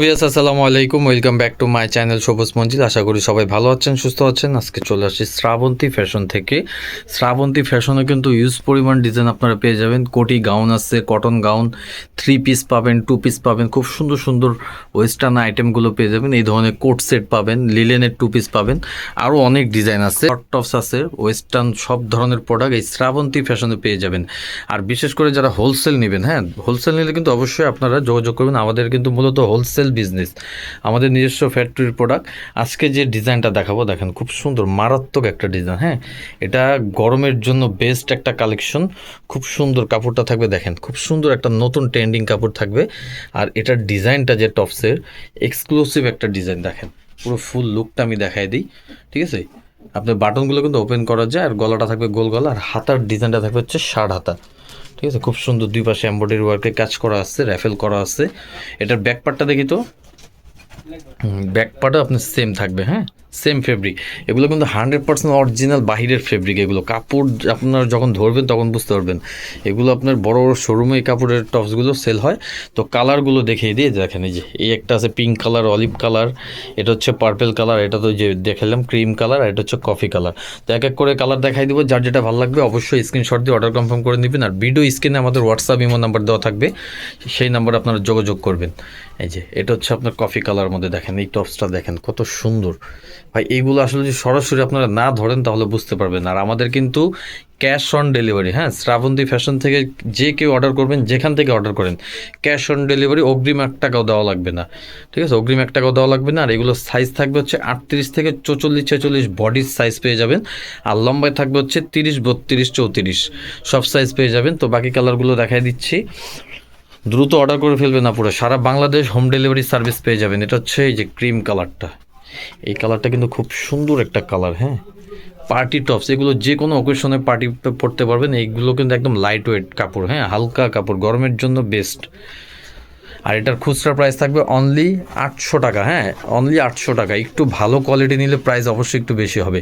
বিয়াস আসসালামু আলাইকুম, welcome back to my channel Sabuj Manzil. আশা করি সবাই ভালো আছেন, সুস্থ আছেন। আজকে চলে আসছি শ্রাবন্তী ফ্যাশন থেকে। শ্রাবন্তী ফ্যাশনে কিন্তু ইউজ পরিমাণ ডিজাইন আপনারা পেয়ে যাবেন। কোটি গাউন আছে কটন গাউন থ্রি পিস পাবেন টু পিস পাবেন, খুব সুন্দর সুন্দর ওয়েস্টার্ন আইটেমগুলো পেয়ে যাবেন। এই ধরনের কোট সেট পাবেন লিলেনের টু পিস পাবেন। আরও অনেক ডিজাইন আছে শর্ট টপস আছে ওয়েস্টার্ন সব ধরনের প্রোডাক্ট এই শ্রাবন্তী ফ্যাশনে পেয়ে যাবেন। আর বিশেষ করে যারা হোলসেল নেবেন হ্যাঁ হোলসেল নিলে কিন্তু অবশ্যই আপনারা যোগাযোগ করবেন। আমাদের কিন্তু মূলত হোলসেল বিজনেস আমাদের নিজস্ব ফ্যাক্টরির প্রোডাক্ট আজকে যে ডিজাইনটা দেখাবো, দেখেন খুব সুন্দর, মারাত্মক একটা ডিজাইন হ্যাঁ? এটা গরমের জন্য বেস্ট একটা কালেকশন খুব সুন্দর কাপড়টা থাকবে, দেখেন, খুব সুন্দর একটা নতুন ট্রেন্ডিং কাপড় থাকবে। আর এটার ডিজাইনটা যে টপসের এক্সক্লুসিভ একটা ডিজাইন দেখেন, পুরো ফুল লুকটা আমি দেখাই দিই, ঠিক আছে? আপনার বাটনগুলো কিন্তু ওপেন করা যায়, আর গলাটা থাকবে গোল গলা, আর হাতার ডিজাইনটা থাকবে হচ্ছে ষাট হাতা। ঠিক আছে? খুব সুন্দর দুই পাশে এম্ব্রয়ডারি ওয়ার্কে কাজ করা আছে র্যাফেল করা আছে। এটার ব্যাক পার্টটা দেখি তো। ব্যাক পার্টও আপনার সেম থাকবে হ্যাঁ? সেম ফেব্রিক এগুলো কিন্তু হান্ড্রেড পার্সেন্ট অরিজিনাল বাহিরের ফেব্রিক এগুলো। কাপড় আপনার যখন ধরবেন, তখন বুঝতে পারবেন। এগুলো আপনার বড় বড় শোরুমে এই কাপড়ের টপসগুলো সেল হয়। তো কালারগুলো দেখিয়ে দিয়ে দেখেন, এই যে, এই একটা আছে পিঙ্ক কালার অলিভ কালার এটা হচ্ছে পার্পেল কালার এটা তো যে দেখালাম ক্রিম কালার আর এটা হচ্ছে কফি কালার তো এক এক করে কালার দেখাই দিব, যার যেটা ভালো লাগবে অবশ্যই স্ক্রিনশট দিয়ে অর্ডার কনফার্ম করে নেবেন। আর ভিডিও স্ক্রিনে আমাদের হোয়াটসঅ্যাপ ইমো নাম্বার দেওয়া থাকবে, সেই নাম্বারে আপনারা যোগাযোগ করবেন। এই যে, এটা হচ্ছে আপনার কফি কালার মধ্যে দেখেন, এই টপসটা দেখেন, কত সুন্দর। ভাই, এইগুলো আসলে যদি সরাসরি আপনারা না ধরেন, তাহলে বুঝতে পারবেন। আর আমাদের কিন্তু ক্যাশ অন ডেলিভারি হ্যাঁ শ্রাবন্তী ফ্যাশন থেকে যে কেউ অর্ডার করবেন, যেখান থেকে অর্ডার করেন ক্যাশ অন ডেলিভারি অগ্রিম এক টাকাও দেওয়া লাগবে না। ঠিক আছে? অগ্রিম এক টাকাও দেওয়া লাগবে না। আর এগুলো সাইজ থাকবে হচ্ছে আটত্রিশ থেকে চৌচল্লিশ, ছেচল্লিশ বডির সাইজ পেয়ে যাবেন। আর লম্বায় থাকবে হচ্ছে তিরিশ, বত্রিশ, চৌত্রিশ। সব সাইজ পেয়ে যাবেন। তো বাকি কালারগুলো দেখাই দিচ্ছি। দ্রুত অর্ডার করে ফেলবেন না পুরো। সারা বাংলাদেশ হোম ডেলিভারি সার্ভিস পেয়ে যাবেন। এটা হচ্ছে এই যে ক্রিম কালারটা এই কালারটা কিন্তু খুব সুন্দর একটা কালার হ্যাঁ? পার্টি টপস এগুলো যে কোনো অকেশনে পার্টি পরতে পারবেন। এইগুলো কিন্তু একদম লাইট ওয়েট কাপড় হ্যাঁ? হালকা কাপড়, গরমের জন্য বেস্ট আর এটার খুচরা প্রাইস থাকবে অনলি আটশো টাকা হ্যাঁ? অনলি আটশো টাকা। একটু ভালো কোয়ালিটি নিলে প্রাইস অবশ্যই একটু বেশি হবে।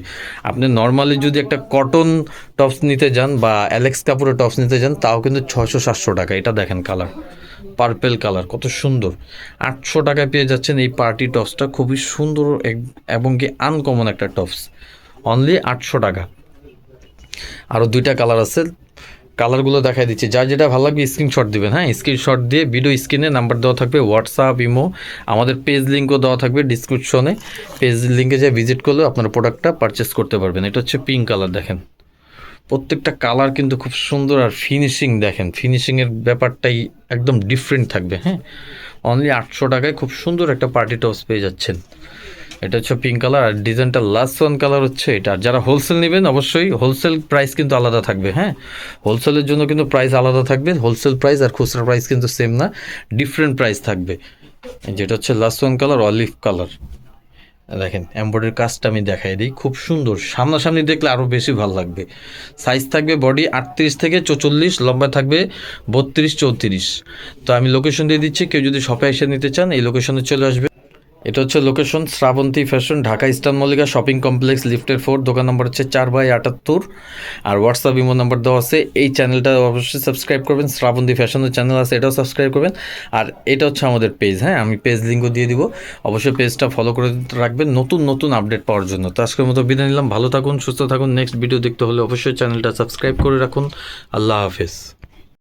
আপনি নর্মালি যদি একটা কটন টপস নিতে যান বা অ্যালেক্স কাপড়ের টপস নিতে যান, তাও কিন্তু ছশো সাতশো টাকা। এটা দেখেন কালার পার্পেল কালার কত সুন্দর। আটশো টাকায় পেয়ে যাচ্ছেন এই পার্টি টপসটা খুবই সুন্দর এবং কি আনকমন একটা টপস অনলি আটশো টাকা। আরও দুইটা কালার আছে। কালারগুলো দেখাই দিচ্ছি। যার যেটা ভালো লাগবে স্ক্রিনশট দিবেন হ্যাঁ? স্ক্রিনশট দিয়ে ভিডিও স্ক্রিনে নাম্বার দেওয়া থাকবে হোয়াটসঅ্যাপ ইমো আমাদের পেজ লিঙ্কও দেওয়া থাকবে ডিসক্রিপশনে পেজ লিঙ্কে যে ভিজিট করলে আপনার প্রোডাক্টটা পারচেস করতে পারবেন। এটা হচ্ছে পিঙ্ক কালার দেখেন। প্রত্যেকটা কালার কিন্তু খুব সুন্দর আর ফিনিশিং দেখেন ফিনিশিংয়ের ব্যাপারটাই একদম ডিফারেন্ট থাকবে হ্যাঁ? অনলি আটশো টাকায় খুব সুন্দর একটা পার্টি টপস পেয়ে যাচ্ছেন। এটা হচ্ছে পিঙ্ক কালার আর ডিজাইনটা লাস্ট ওয়ান কালার হচ্ছে এটা। আর যারা হোলসেল নেবেন, অবশ্যই হোলসেল প্রাইস কিন্তু আলাদা থাকবে হ্যাঁ? হোলসেলের জন্য কিন্তু প্রাইস আলাদা থাকবে হোলসেল প্রাইস আর খুচরা প্রাইস কিন্তু সেম না ডিফারেন্ট প্রাইস থাকবে। যেটা হচ্ছে last one colour olive colour দেখেন এম্বয়ডারি কাজটা আমি দেখাই দিই। খুব সুন্দর। সামনাসামনি দেখলে আরও বেশি ভালো লাগবে। সাইজ থাকবে বডি আটত্রিশ থেকে চৌচল্লিশ, লম্বা থাকবে বত্রিশ, চৌত্রিশ। তো আমি লোকেশন দিয়ে দিচ্ছি। কেউ যদি শপে এসে নিতে চান, এই লোকেশনে চলে আসবে। এটা হচ্ছে location Shrabanti fashion Dhaka eastern Mallika shopping complex লিফটের ফোর দোকান নম্বর হচ্ছে চার বাই আটাত্তর। আর হোয়াটসঅ্যাপ ইমো নম্বর দেওয়া আছে, এই চ্যানেলটা অবশ্যই সাবস্ক্রাইব করবেন, শ্রাবন্তী ফ্যাশনের চ্যানেল আছে, এটাও সাবস্ক্রাইব করবেন। আর এটা হচ্ছে আমাদের পেজ হ্যাঁ আমি পেজ লিঙ্কও দিয়ে দিব। অবশ্যই পেজটা ফলো করে রাখবেন, নতুন নতুন আপডেট পাওয়ার জন্য। তো আজকের মতো বিদায় নিলাম, ভালো থাকুন, সুস্থ থাকুন নেক্সট ভিডিও দেখতে হলে অবশ্যই চ্যানেলটা সাবস্ক্রাইব করে রাখুন। আল্লাহ হাফেজ।